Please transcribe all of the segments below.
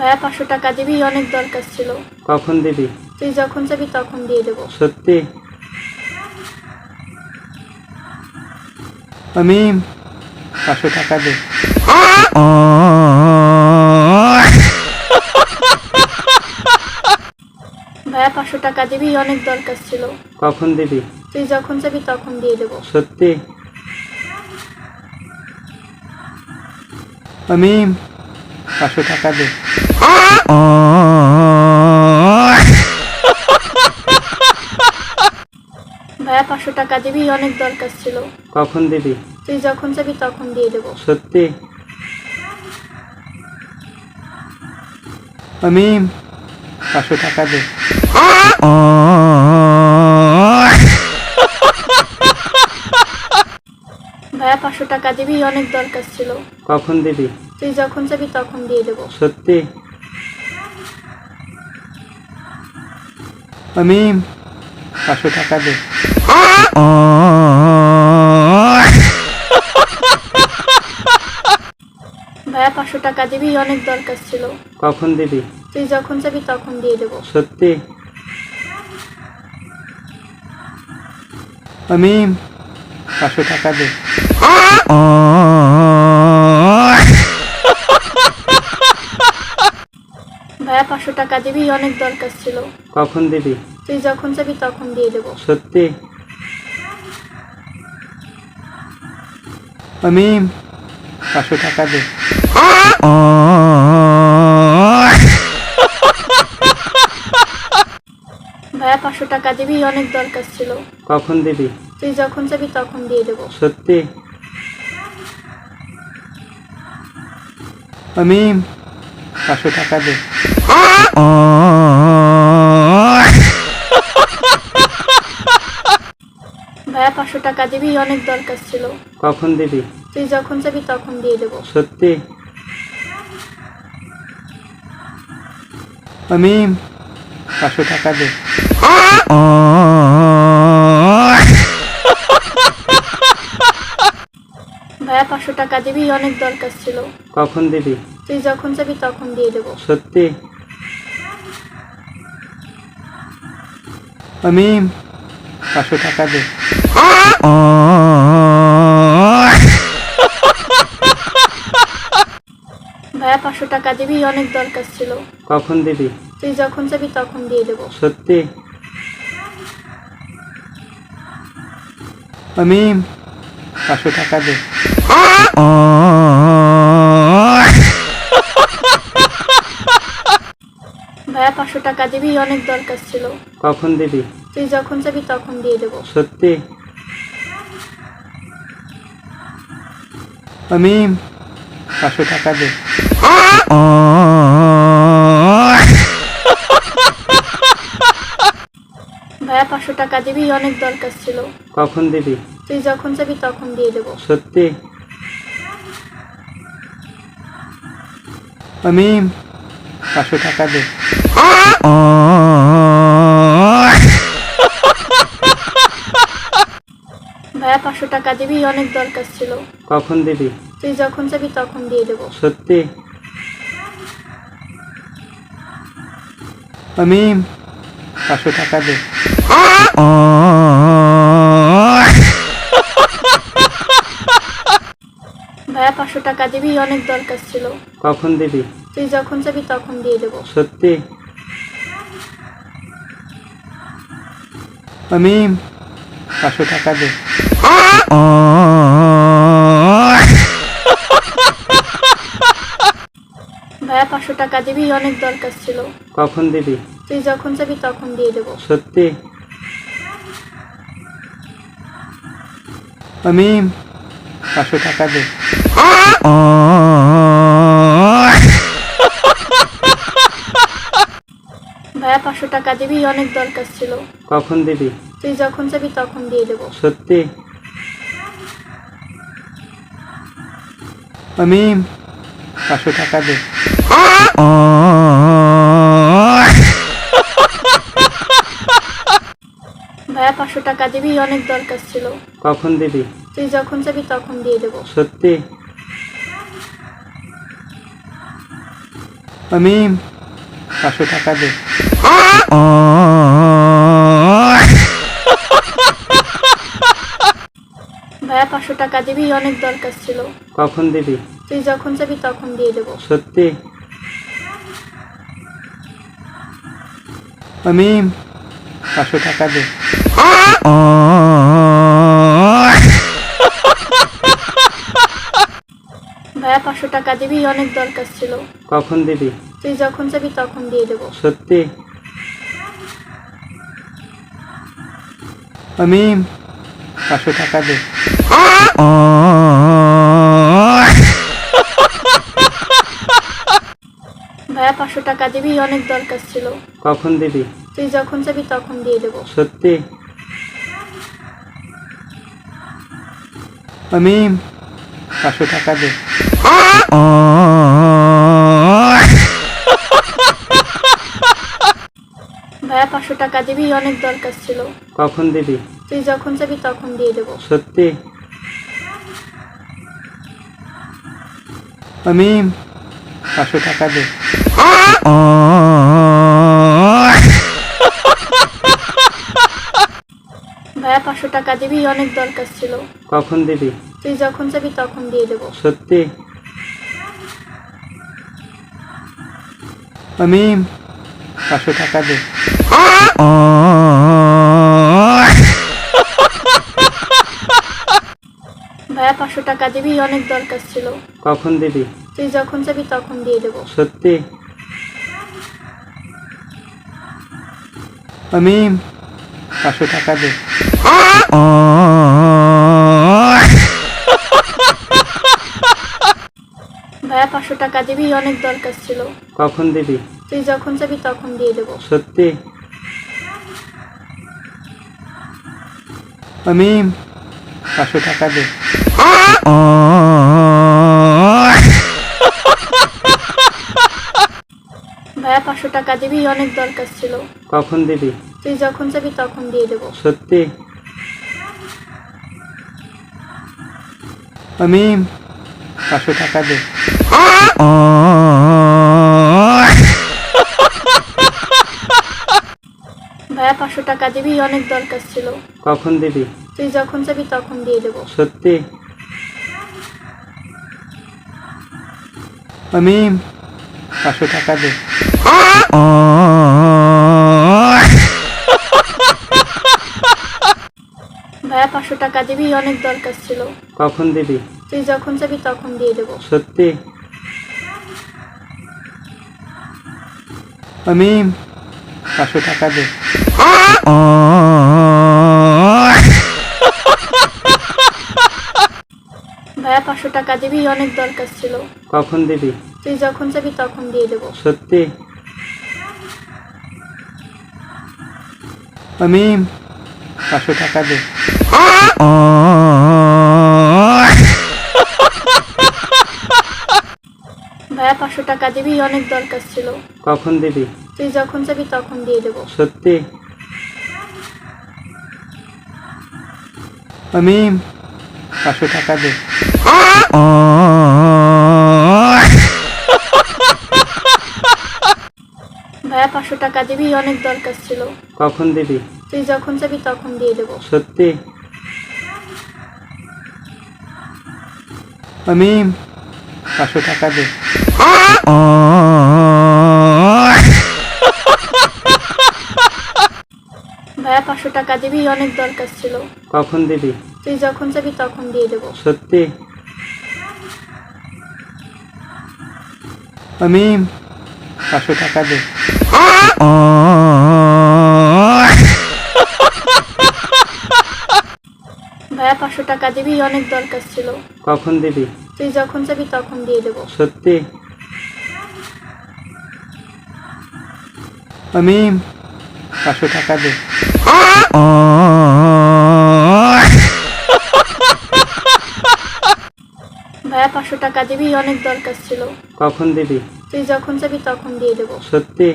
ভাইয়া পাঁচশো টাকা দিবি অনেক দরকার ছিল। কখন দিবি? তুই যখন যাবি তখন দিয়ে দেবো। সত্যি? আমি পাঁচশো টাকা দে। ভাইয়া পাঁচশো টাকা দিবি অনেক দরকার ছিল। কখন দিবি? তুই যখন যাবি তখন দিয়ে দেবো। সত্যি? আমি পাঁচশো টাকা দে। ভাইয়া পাঁচশো টাকা দিবি অনেক দরকার ছিল। কখন দিবি? তুই যখন যাবি তখন দিয়ে দেবো। সত্যি? আমি পাঁচশো টাকা দে। ভাইয়া পাঁচশো টাকা দিবি অনেক দরকার ছিল। কখন দিবি? তুই যখন যাবি তখন দিয়ে দেবো। সত্যি? আমি পাঁচশো টাকা দে ভাইয়া পাঁচশো টাকা দিবি অনেক দরকার ছিল। কখন দিবি? তুই যখন যাবি তখন দিয়ে দেবো। সত্যি? আমি পাঁচশো টাকা দে ভাইয়া পাঁচশো টাকা দিবি অনেক দরকার ছিল। কখন দিবি? তুই যখন যাবি তখন দিয়ে দেবো। সত্যি? আমি পাঁচশো টাকা দে। ভাইয়া পাঁচশো টাকা দিবি অনেক দরকার ছিল। কখন দিবি? তুই যখন যাবি তখন দিয়ে দেবো। সত্যি? আমি পাঁচশো টাকা দে। ভাইয়া পাঁচশো টাকা দিবি অনেক দরকার ছিল। কখন দিবি? তুই যখন যাবি তখন দিয়ে দেবো। সত্যি? আমি পাঁচশো টাকা দে। ভাইয়া পাঁচশো টাকা দিবি অনেক দরকার ছিল। কখন দিবি? তুই যখন যাবি তখন দিয়ে দেবো। সত্যি? আমি পাঁচশো টাকা দে। ভাইয়া পাঁচশো টাকা দিবি অনেক দরকার ছিল। কখন দিবি? তুই যখন যাবি তখন দিয়ে দেবো। সত্যি? আমি পাঁচশো টাকা দে। ভাইয়া পাঁচশো টাকা দিবি অনেক দরকার ছিল। কখন দিবি? তুই যখন যাবি তখন দিয়ে দেবো। সত্যি? আমি পাঁচশো টাকা দে ভাইয়া পাঁচশো টাকা দিবি অনেক দরকার ছিল। কখন দিবি? তুই যখন যাবি তখন দিয়ে দেবো। সত্যি? আমি পাঁচশো টাকা দে ভাইয়া পাঁচশো টাকা দিবি অনেক দরকার ছিল। কখন দিবি? তুই যখন যাবি তখন দিয়ে দেবো। সত্যি? আমি পাঁচশো টাকা দে। ভাইয়া পাঁচশো টাকা দিবি অনেক দরকার ছিল। কখন দিবি? তুই যখন যাবি তখন দিয়ে দেবো। সত্যি? আমি পাঁচশো টাকা দে ভাইয়া পাঁচশো টাকা দিবি অনেক দরকার ছিল। কখন দিবি? তুই যখন যাবি তখন দিয়ে দেবো। সত্যি? আমি পাঁচশো টাকা দে ভাইয়া পাঁচশো টাকা দিবি অনেক দরকার ছিল। কখন দিবি? তুই যখন যাবি তখন দিয়ে দেবো। সত্যি? আমি পাঁচশো টাকা দে। ভাইয়া পাঁচশো টাকা দিবি অনেক দরকার ছিল। কখন দিবি? তুই যখন যাবি তখন দিয়ে দেবো। সত্যি? অমিম পাঁচশো টাকা দে। ভাইয়া পাঁচশো টাকা দিবি অনেক দরকার ছিল। কখন দিবি? তুই যখন যাবি তখন দিয়ে দেবো। সত্যি? অমিম পাঁচশো টাকা দে। ভাইয়া পাঁচশো টাকা দিবি অনেক দরকার ছিল। কখন দিবি? তুই যখন যাবি তখন দিয়ে দেবো। সত্যি? অমিম পাঁচশো টাকা দে। ভাইয়া পাঁচশো টাকা দিবি অনেক দরকার ছিল। কখন দিবি? তুই যখন যাবি তখন দিয়ে দেবো। সত্যি? অমিম পাঁচশো টাকা দে ভাইয়া পাঁচশো টাকা দিবি অনেক দরকার ছিল। কখন দিবি? তুই যখন যাবি তখন দিয়ে দেবো। সত্যি? অমিম পাঁচশো টাকা দে। ভাইয়া পাঁচশো টাকা দিবি অনেক দরকার ছিল। কখন দিবি? তুই যখন যাবি তখন দিয়ে দেবো। সত্যি? অমিম পাঁচশো টাকা দে। ভাইয়া পাঁচশো টাকা দিবি অনেক দরকার ছিল। কখন দিবি? তুই যখন যাবি তখন দিয়ে দেবো। সত্যি? অমিম পাঁচশো টাকা দে। ভাইয়া পাঁচশো টাকা দিবি অনেক দরকার ছিল। কখন দিবি? তুই যখন যাবি তখন দিয়ে দেবো। সত্যি? অমিম পাঁচশো টাকা দে। ভাইয়া পাঁচশো টাকা দিবি অনেক দরকার ছিল। কখন দিবি? তুই যখন যাবি তখন দিয়ে দেবো। সত্যি? অমিম পাঁচশো টাকা দে। ভাইয়া পাঁচশো টাকা দিবি অনেক দরকার ছিল। কখন দিবি? তুই যখন যাবি তখন দিয়ে দেবো। সত্যি? আমি পাঁচশো টাকা দে। ভাইয়া পাঁচশো টাকা দিবি অনেক দরকার ছিল। কখন দিবি? তুই যখন যাবি তখন দিয়ে দেবো। সত্যি? অমিম পাঁচশো টাকা দে। ভাইয়া পাঁচশো টাকা দিবি অনেক দরকার ছিল। কখন দিবি? তুই যখন যাবি তখন দিয়ে দেবো। সত্যি? অমিম পাঁচশো টাকা দে ভাইয়া পাঁচশো টাকা দিবি অনেক দরকার ছিল। কখন দিবি? তুই যখন যাবি তখন দিয়ে দেবো। সত্যি? অমিম পাঁচশো টাকা দে। ভাইয়া পাঁচশো টাকা দিবি অনেক দরকার ছিল। কখন দিবি? তুই যখন যাবি তখন দিয়ে দেবো। সত্যি? অমিম পাঁচশো টাকা দে। ভাইয়া পাঁচশো টাকা দিবি অনেক দরকার ছিল। কখন দিবি? তুই যখন যাবি তখন দিয়ে দেবো। সত্যি? অমিম পাঁচশো টাকা দে ভাইয়া পাঁচশো টাকা দিবি অনেক দরকার ছিল। কখন দিবি? তুই যখন যাবি তখন দিয়ে দেবো। সত্যি? অমিম পাঁচশো টাকা দে ভাইয়া পাঁচশো টাকা দিবি অনেক দরকার ছিল। কখন দিবি? তুই যখন যাবি তখন দিয়ে দেবো। সত্যি?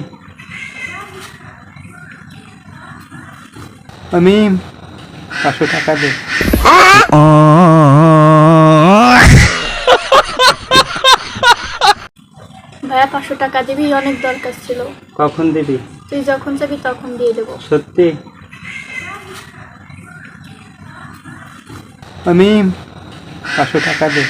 অমিম পাঁচশো টাকা দে। ভাইয়া পাঁচশো টাকা দিবি অনেক দরকার ছিল। কখন দিবি? তুই যখন চাবি তখন দিয়ে দেবো। সত্যি? অমিম পাঁচশো টাকা দে।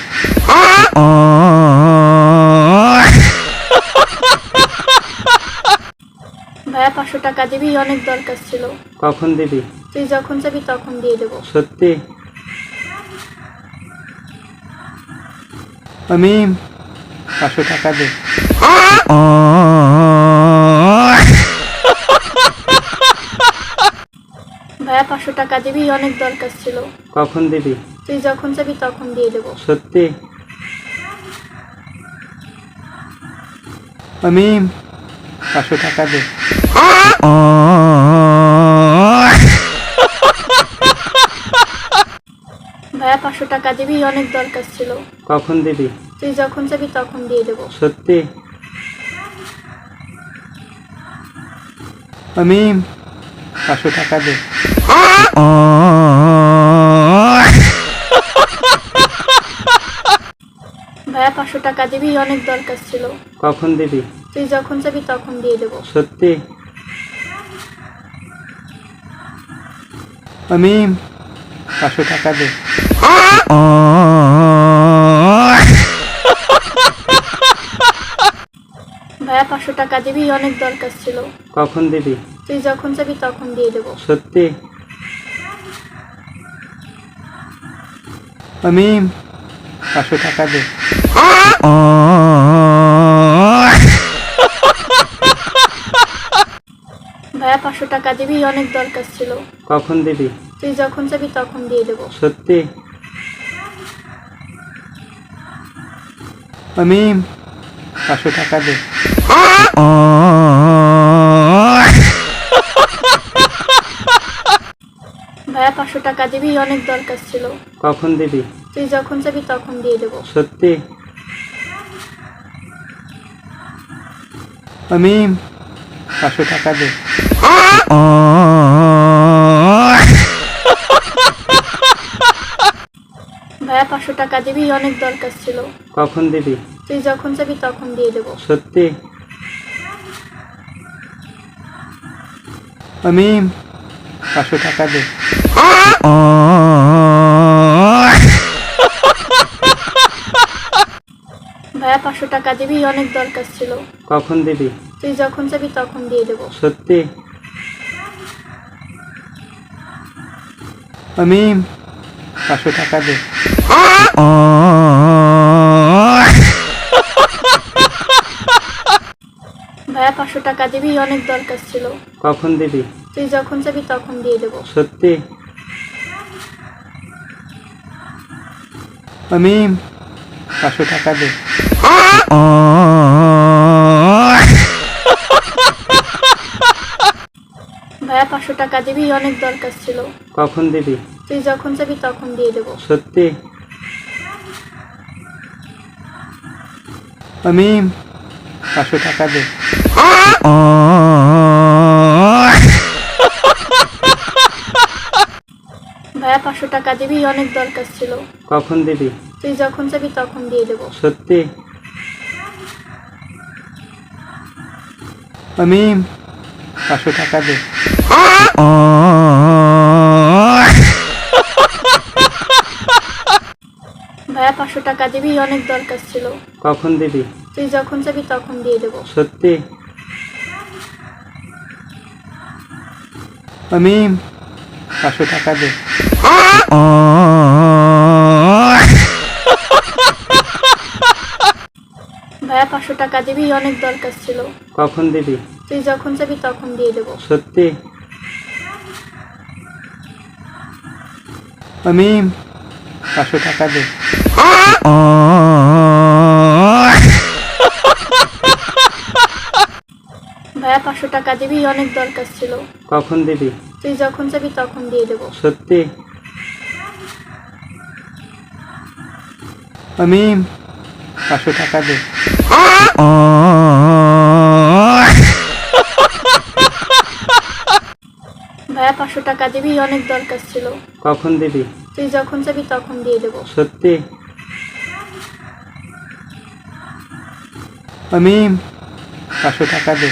ভাইয়া পাঁচশো টাকা দিবি অনেক দরকার ছিল। কখন দিবি? তুই যখন চাবি তখন দিয়ে দেবো। সত্যি? অমিম পাঁচশো টাকা দে। ভাইয়া পাঁচশো টাকা দিবি অনেক দরকার ছিল। কখন দিবি? তুই যখন যাবি তখন দিয়ে দেবো। সত্যি? অমিম পাঁচশো টাকা দে। ভাইয়া পাঁচশো টাকা দিবি অনেক দরকার ছিল। কখন দিবি? তুই যখন চাবি তখন দিয়ে দেবো। সত্যি? অমিম পাঁচশো টাকা দে। ভাইয়া পাঁচশো টাকা দিবি অনেক দরকার ছিল। কখন দিবি? তুই যখন চাবি তখন দিয়ে দেবো। সত্যি? অমিম পাঁচশো টাকা দে। ভাইয়া পাঁচশো টাকা দিবি অনেক দরকার ছিল। কখন দিবি? তুই যখন চাবি তখন দিয়ে দেবো। সত্যি? অমিম পাঁচশো টাকা দে। ভাইয়া পাঁচশো টাকা দিবি অনেক দরকার ছিল। কখন দিবি? তুই যখন চাবি তখন দিয়ে দেবো। সত্যি? অমিম পাঁচশো টাকা দে। ভাইয়া পাঁচশো টাকা দিবি অনেক দরকার ছিল। কখন দিবি? তুই যখন যাবি তখন দিয়ে দেবো। সত্যি? আমি পাঁচশো টাকা দে। ভাইয়া পাঁচশো টাকা দিবি অনেক দরকার ছিল। কখন দিবি? তুই যখন চাবি তখন দিয়ে দেবো। সত্যি? অমিম পাঁচশো টাকা দে। ভাইয়া পাঁচশো টাকা দিবি অনেক দরকার ছিল। কখন দিবি? তুই যখন চাবি তখন দিয়ে দেবো। সত্যি? অমিম পাঁচশো টাকা দে। ভাইয়া পাঁচশো টাকা দিবি অনেক দরকার ছিল। কখন দিবি? তুই যখন চাবি তখন দিয়ে দেবো। সত্যি? অমিম পাঁচশো টাকা দে। ভাইয়া পাঁচশো টাকা দিবি অনেক দরকার ছিল। কখন দিবি? তুই যখন চাবি তখন দিয়ে দেবো। সত্যি? অমিম পাঁচশো টাকা দে। ভাইয়া পাঁচশো টাকা দিবি অনেক দরকার ছিল। কখন দিবি? তুই যখন যাবি তখন দিয়ে দেবো। সত্যি? আমি পাঁচশো টাকা দে। ভাইয়া পাঁচশো টাকা দিবি অনেক দরকার ছিল। কখন দিবি? তুই যখন চাবি তখন দিয়ে দেবো। সত্যি? অমিম পাঁচশো টাকা দে। ভাইয়া পাঁচশো টাকা দিবি অনেক দরকার ছিল। কখন দিবি? তুই যখন যাবি তখন দিয়ে দেবো। সত্যি? অমিম পাঁচশো টাকা দে ভাইয়া পাঁচশো টাকা দিবি অনেক দরকার ছিল। কখন দিবি? তুই যখন চাবি তখন দিয়ে দেবো। সত্যি? অমিম পাঁচশো টাকা দে। ভাইয়া পাঁচশো টাকা দিবি অনেক দরকার ছিল। কখন দিবি? তুই যখন চাবি তখন দিয়ে দেবো। সত্যি? অমিম পাঁচশো টাকা দে।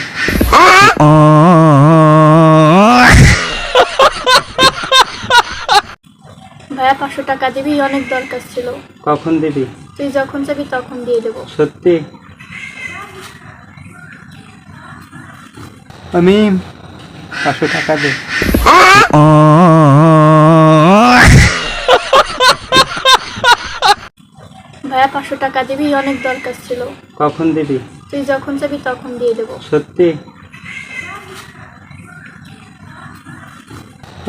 ভাইয়া পাঁচশো টাকা দিবি অনেক দরকার ছিল। কখন দিবি? তুই যখন চাবি তখন দিয়ে দেবো। সত্যি? আমি পাঁচশো টাকা দে ভাইয়া পাঁচশো টাকা দিবি অনেক দরকার ছিল। কখন দিবি? তুই যখন চাবি তখন দিয়ে দেবো। সত্যি?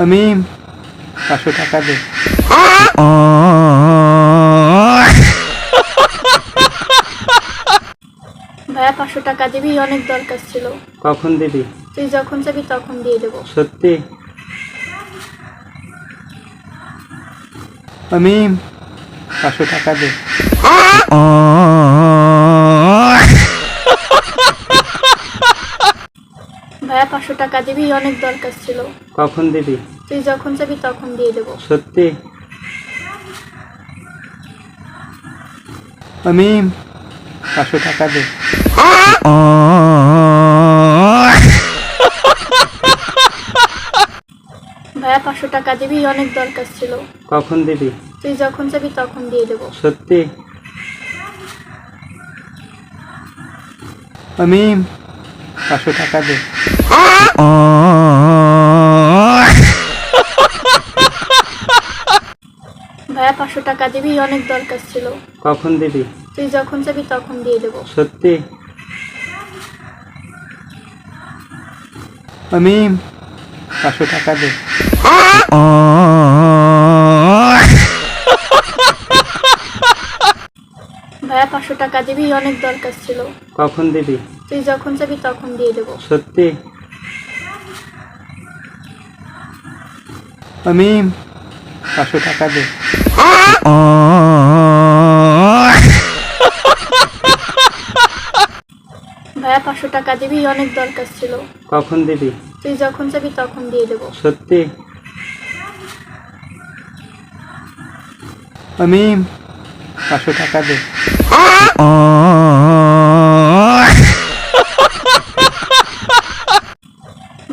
অমিম পাঁচশো টাকা দে। ভাইয়া পাঁচশো টাকা দিবি অনেক দরকার ছিল। কখন দিবি? তুই যখন চাবি তখন দিয়ে দেবো। সত্যি? অমিম পাঁচশো টাকা দে। ভাইয়া পাঁচশো টাকা দিবি অনেক দরকার ছিল। কখন দিবি? তুই যখন যাবি তখন দিয়ে দেবো। সত্যি? আমি পাঁচশো টাকা দে ভাইয়া পাঁচশো টাকা দিবি অনেক দরকার ছিল। কখন দিবি? তুই যখন চাবি তখন দিয়ে দেবো। সত্যি? অমিম পাঁচশো টাকা দে ভাইয়া পাঁচশো টাকা দিবি অনেক দরকার ছিল। কখন দিবি? তুই যখন যাবি তখন দিয়ে দেবো। সত্যি? অমিম পাঁচশো টাকা দে। ভাইয়া পাঁচশো টাকা দিবি অনেক দরকার ছিল। কখন দিবি? তুই যখন চাবি তখন দিয়ে দেবো। সত্যি? অমিম পাঁচশো টাকা দে ভাইয়া পাঁচশো টাকা দিবি অনেক দরকার ছিল। কখন দিবি? তুই যখন চাবি তখন দিয়ে দেবো। সত্যি? অমিম পাঁচশো টাকা দে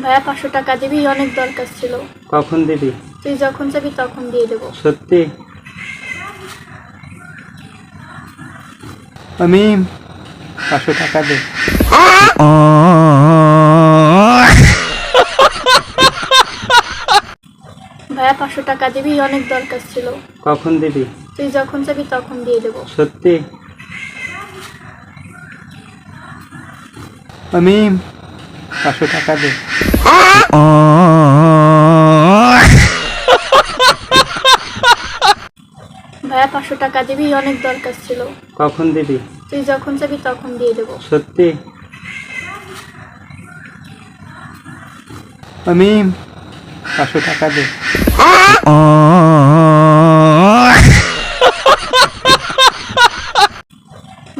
ভাইয়া পাঁচশো টাকা দিবি অনেক দরকার ছিল। কখন দিবি? তুই যখন যাবি তখন দিয়ে দেবো। সত্যি? অমিম পাঁচশো টাকা দে। ভাইয়া পাঁচশো টাকা দিবি অনেক দরকার ছিল। কখন দিবি? তুই যখন চাবি তখন দিয়ে দেবো। সত্যি? অমিম পাঁচশো টাকা দে। ভাইয়া পাঁচশো টাকা দিবি অনেক দরকার ছিল। কখন দিবি? তুই যখন চাবি তখন দিয়ে দেবো। সত্যি? অমিম পাঁচশো টাকা দে।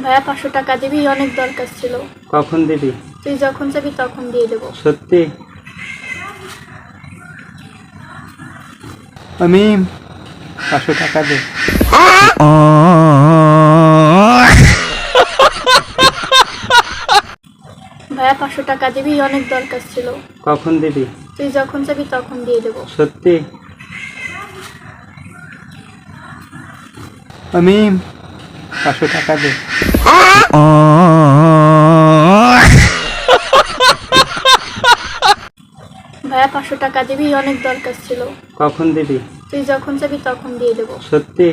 ভাইয়া পাঁচশো টাকা দিবি অনেক দরকার ছিল। কখন দিবি? তুই যখন চাবি তখন দিয়ে দেবো। সত্যি? অমিম পাঁচশো টাকা দে ভাইয়া পাঁচশো টাকা দিবি অনেক দরকার ছিল। কখন দিবি? তুই যখন চাবি তখন দিয়ে দেবো। সত্যি? অমিম পাঁচশো টাকা দে ভাইয়া পাঁচশো টাকা দিবি অনেক দরকার ছিল। কখন দিবি? তুই যখন যাবি তখন দিয়ে দেবো। সত্যি?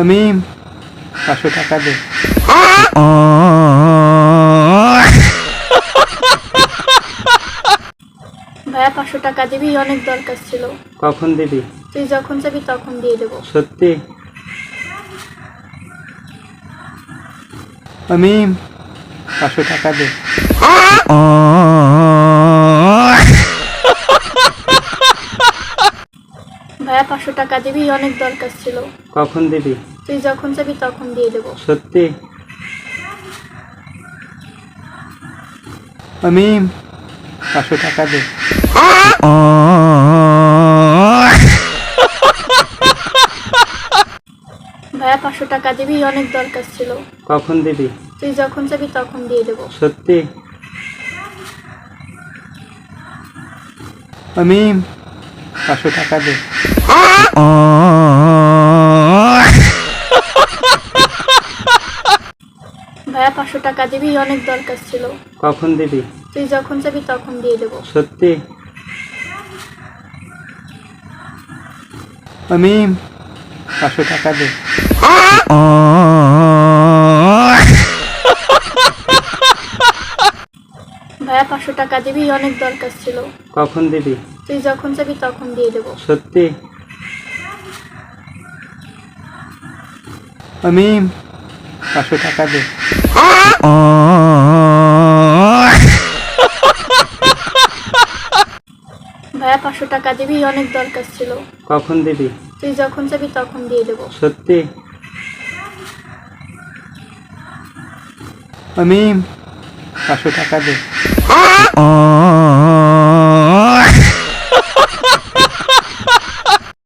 আমি পাঁচশো টাকা দে। ভাইয়া পাঁচশো টাকা দিবি অনেক দরকার ছিল। কখন দিবি? তুই যখন যাবি তখন দিয়ে দেবো। সত্যি? আমি পাঁচশো টাকা দে। ভাইয়া পাঁচশো টাকা দিবি অনেক দরকার ছিল। কখন দিবি? তুই যখন চাবি তখন দিয়ে দেবো। সত্যি? অমিম পাঁচশো টাকা দে। ভাইয়া পাঁচশো টাকা দিবি অনেক দরকার ছিল। কখন দিবি? তুই যখন যাবি তখন দিয়ে দেবো। সত্যি? মিম পাঁচশো টাকা দে। ভাইয়া পাঁচশো টাকা দিবি অনেক দরকার ছিল। কখন দিবি? তুই যখন যাবি তখন দিয়ে দেবো। সত্যি? মিম পাঁচশো টাকা দে। ভাইয়া পাঁচশো টাকা দিবি অনেক দরকার ছিল। কখন দিবি? তুই যখন যাবি তখন দিয়ে দেবো। সত্যি? আমি পাঁচশো টাকা দে। ভাইয়া পাঁচশো টাকা দিবি অনেক দরকার ছিল। কখন দিবি? তুই যখন যাবি তখন দিয়ে দেবো। সত্যি? মিম পাঁচশো টাকা দে।